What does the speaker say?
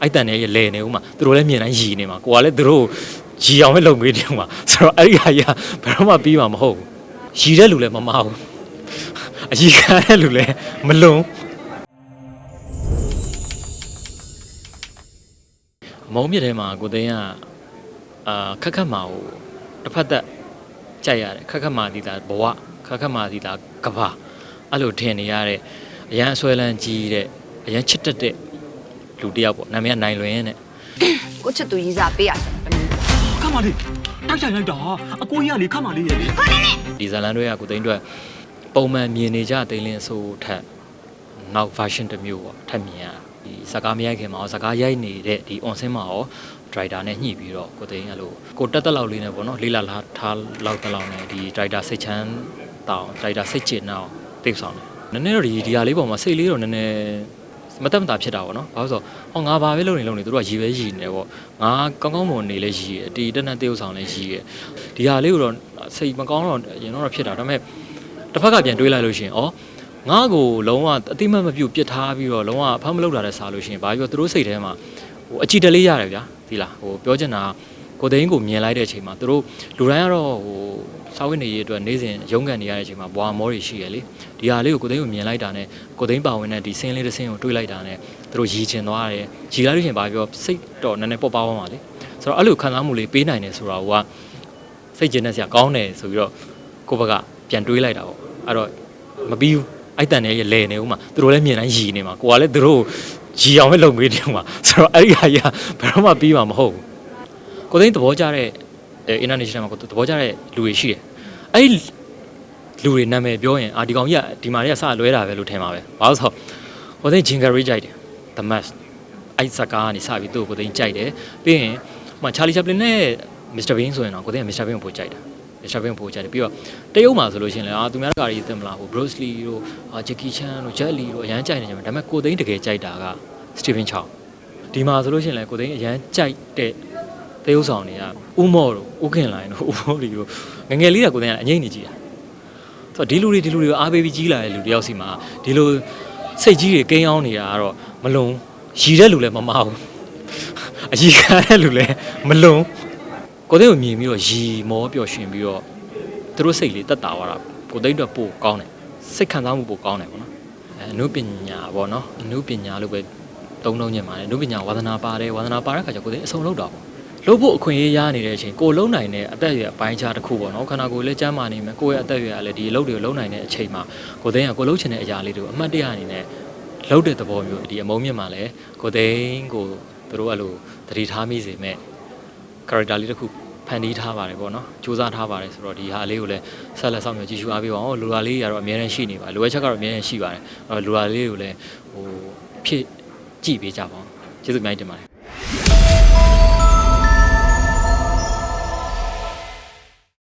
အိုက်တန်နဲ့လဲနေဦးမှာသူတို့လည်းမြင်တိုင်းရည်နေမှာကိုကလည်းသူတို့ကိုရည်အောင်ပဲလုပ်ပေးတယ်မှာဆိုတော့အဲ့ဒီဟာကြီးကဘယ်တော့မှပြီးမှာမဟုတ်ဘူးရည်တဲ့လူလည်းမမအောင်အရည်ခံတဲ့လူလည်းမလွန်မုံမြစ်ထဲမှာကိုသိန်းကအာခက်ခက်မာကိုတစ်ဖက်သက်ကြိုက်ရတယ်ခက်ခက်မာဒီတာဘဝခက်ခက်မာဒီတာကဘာအဲ့လိုထင်နေရတဲ့အရန်အဆွဲလန်းကြီးတဲ့အရန်ချစ်တတ်တဲ့ လူတစ်ယောက်ပေါ့နာမည်ကနိုင်လွင်တဲ့ကိုချစ်သူကြီးစားပေးရစမ်းတမီးခမလေးတိုက်ဆိုင်လိုက်တာအကိုကြီးကလေခမလေးရဲ့လေဒီဇာလန်တွေကကိုသိန်းအတွက်ပုံမှန်မြင်နေကြသိန်းလင်းဆိုထက်နောက် version တစ်မျိုးပေါ့ထပ်မြင်ရဒီစကားမရိုက်ခင်မှာရောစကားရိုက်နေတဲ့ဒီ on sim မှာရော driver နဲ့ညှိပြီးတော့ကိုသိန်းအဲ့လိုကိုတက်တက်လောက်လေးနဲ့ပေါ့နော်လေးလာလာထားလောက်တက်လောက်နဲ့ဒီ driver စိတ်ချမ်းတောင်း driver စိတ်ချအောင်တိတ်ဆောင်တယ်နည်းနည်းတော့ဒီဒီဟာလေးပေါ်မှာစိတ်လေးတော့နည်းနည်း မတက်မတာဖြစ်တာပေါ့နော်။ဘာလို့ဆိုဟောငါဘာပဲလုပ်နေလုပ်နေသူတို့ကရည်ပဲရည်နေတယ်ပေါ့။ငါကောင်းကောင်းမွန်နေလဲရည်ရယ်တီတက်တက်တေးဥဆောင်လဲရည်ရယ်ဒီဟာလေးကိုတော့စိတ်မကောင်းတော့ရင်တော့ဖြစ်တာဒါပေမဲ့တစ်ဖက်ကပြန်တွေးလိုက်လို့ရှိရင်ဩငါ့ကိုလုံးဝအတိမတ်မပြုတ်ပစ်ထားပြီးတော့လုံးဝအဖမ်းမလုပ်တာတဲ့စားလို့ရှိရင်ဘာပြောသူတို့စိတ်ထဲမှာဟိုအကြည်တလေးရတယ်ဗျာဒီလားဟိုပြောချင်တာကိုသိန်းကိုမြင်လိုက်တဲ့အချိန်မှာသူတို့လူတိုင်းကတော့ဟို စာဝတ်နေရေးအတွက်နေ့စဉ်ရုန်းကန်နေရတဲ့အချိန်မှာဘွာမောတွေရှိရလေဒီဟာလေးကိုကိုသိန်းကိုမြင်လိုက်တာနဲ့ကိုသိန်းပါဝင်တဲ့ဒီဆင်းလေးတစ်ဆင်းကိုတွေးလိုက်တာနဲ့သူတို့ရည်ချင်သွားတယ်ရည်လိုက်လို့ရှိရင်ဘာပြောစိတ်တော့နည်းနည်းပေါ့ပါသွားမှာလေဆိုတော့အဲ့လိုခံစားမှုလေးပေးနိုင်တယ်ဆိုတာကစိတ်ကျဉ်တဲ့ဆရာကောင်းတယ်ဆိုပြီးတော့ကိုယ့်ဘက်ကပြန်တွေးလိုက်တာပေါ့အဲ့တော့မပြီးဘူးအိုက်တန်နဲ့လဲနေဦးမှာသူတို့လည်းမြင်တိုင်းရည်နေမှာကိုကလည်းသူတို့ကိုရည်အောင်ပဲလုပ်ပေးတယ်မှာဆိုတော့အဲ့ဒီဟာကြီးကဘယ်တော့မှပြီးမှာမဟုတ်ဘူးကိုသိန်းသဘောကျတဲ့ international မှာကိုသဘောကျတဲ့လူတွေရှိတယ်အဲ့ဒီလူတွေနာမည်ပြောရင်အာဒီကောင်ကြီးကဒီမှာတွေကစလွဲတာပဲလို့ထင်ပါပဲဘာလို့ဆိုတော့ကိုသိန်းဂျင်ဂရီကြိုက်တယ် the must အဲ့စကားကနေစပြီးသူ့ကိုကိုသိန်းကြိုက်တယ်ပြီးရင်ဟိုမှာချာလီချပ်ပလင်နဲ့မစ္စတာဘင်းဆိုရင်တော့ကိုသိန်းကမစ္စတာဘင်းကိုပို့ကြိုက်တယ်မစ္စတာဘင်းကိုပို့ကြိုက်တယ်ပြီးတော့တရုတ်မှာဆိုလို့ရှိရင်လည်းအာသူများကကြီးသိမလားဟို Bruce Lee တို့အာဂျက်ကီချန်တို့ဂျက်လီတို့အရန်ကြိုက်နေကြတယ်ဒါပေမဲ့ကိုသိန်းတကယ်ကြိုက်တာကစတီဗင်ချောင်းဒီမှာဆိုလို့ရှိရင်လည်းကိုသိန်းအရန်ကြိုက်တဲ့ တရုတ်ဆောင်တွေကဦးမော်တို့ဦးခင်လိုင်းတို့ဦးမော်လီတို့ငယ်ငယ်လေးကကိုသိန်းကအငိမ့်နေကြည့်တာဆိုတော့ဒီလူတွေဒီလူတွေကိုအားပေးပြီးကြီးလာတဲ့လူတယောက်စီမှာဒီလိုစိတ်ကြီးတွေကိန်းအောင်နေတာကတော့မလုံရည်တဲ့လူလည်းမမအောင်အရည်ခံတဲ့လူလည်းမလုံကိုသိန်းကိုမြင်ပြီးတော့ရည်မောပျော်ရွှင်ပြီးတော့သူတို့စိတ်လေးတက်တာသွားတာကိုသိန်းအတွက်ပို့ကောင်းတယ်စိတ်ခံစားမှုပို့ကောင်းတယ်ပေါ့နော်အဲအနုပညာပေါ့နော်အနုပညာလို့ပဲတုံးလုံးညင်ပါတယ်အနုပညာဝါသနာပါတယ်ဝါသနာပါတဲ့ခါကျကိုသိန်းအဆုံးလောက်တာ ပေါ့လို့ဖို့အခွင့်အရေးရနေတဲ့အချိန်ကိုလုံးနိုင်တဲ့အသက်အရွယ်အပိုင်းခြားတစ်ခုပေါ့နော်ခန္ဓာကိုယ်လည်းကျန်းမာနေမယ်ကိုယ့်ရဲ့အသက်အရွယ်ကလည်းဒီအလုပ်တွေကိုလုံးနိုင်တဲ့အချိန်မှာကိုသိန်းကကိုလုံးချင်တဲ့အရာလေးတွေကိုအမှတ်တရအနေနဲ့လုံးတဲ့သဘောမျိုးဒီအမုံမြင့်မှာလည်းကိုသိန်းကိုသူတို့ကလို့တတိထားမိစေမဲ့ character လေးတစ်ခုဖန်တီးထားပါတယ်ပေါ့နော်စူးစမ်းထားပါတယ်ဆိုတော့ဒီဟာလေးကိုလည်းဆက်လက်ဆောင်မျိုးကြည့်ရှုအားပေးပါအောင်လူလာလေးကတော့အများနဲ့ရှိနေပါလိုအပ်ချက်ကတော့အများနဲ့ရှိပါတယ်အဲ့တော့လူလာလေးကိုလည်းဟိုဖြစ်ကြည့်ပေးကြပါအောင်ကျေးဇူးအများကြီးတင်ပါတယ်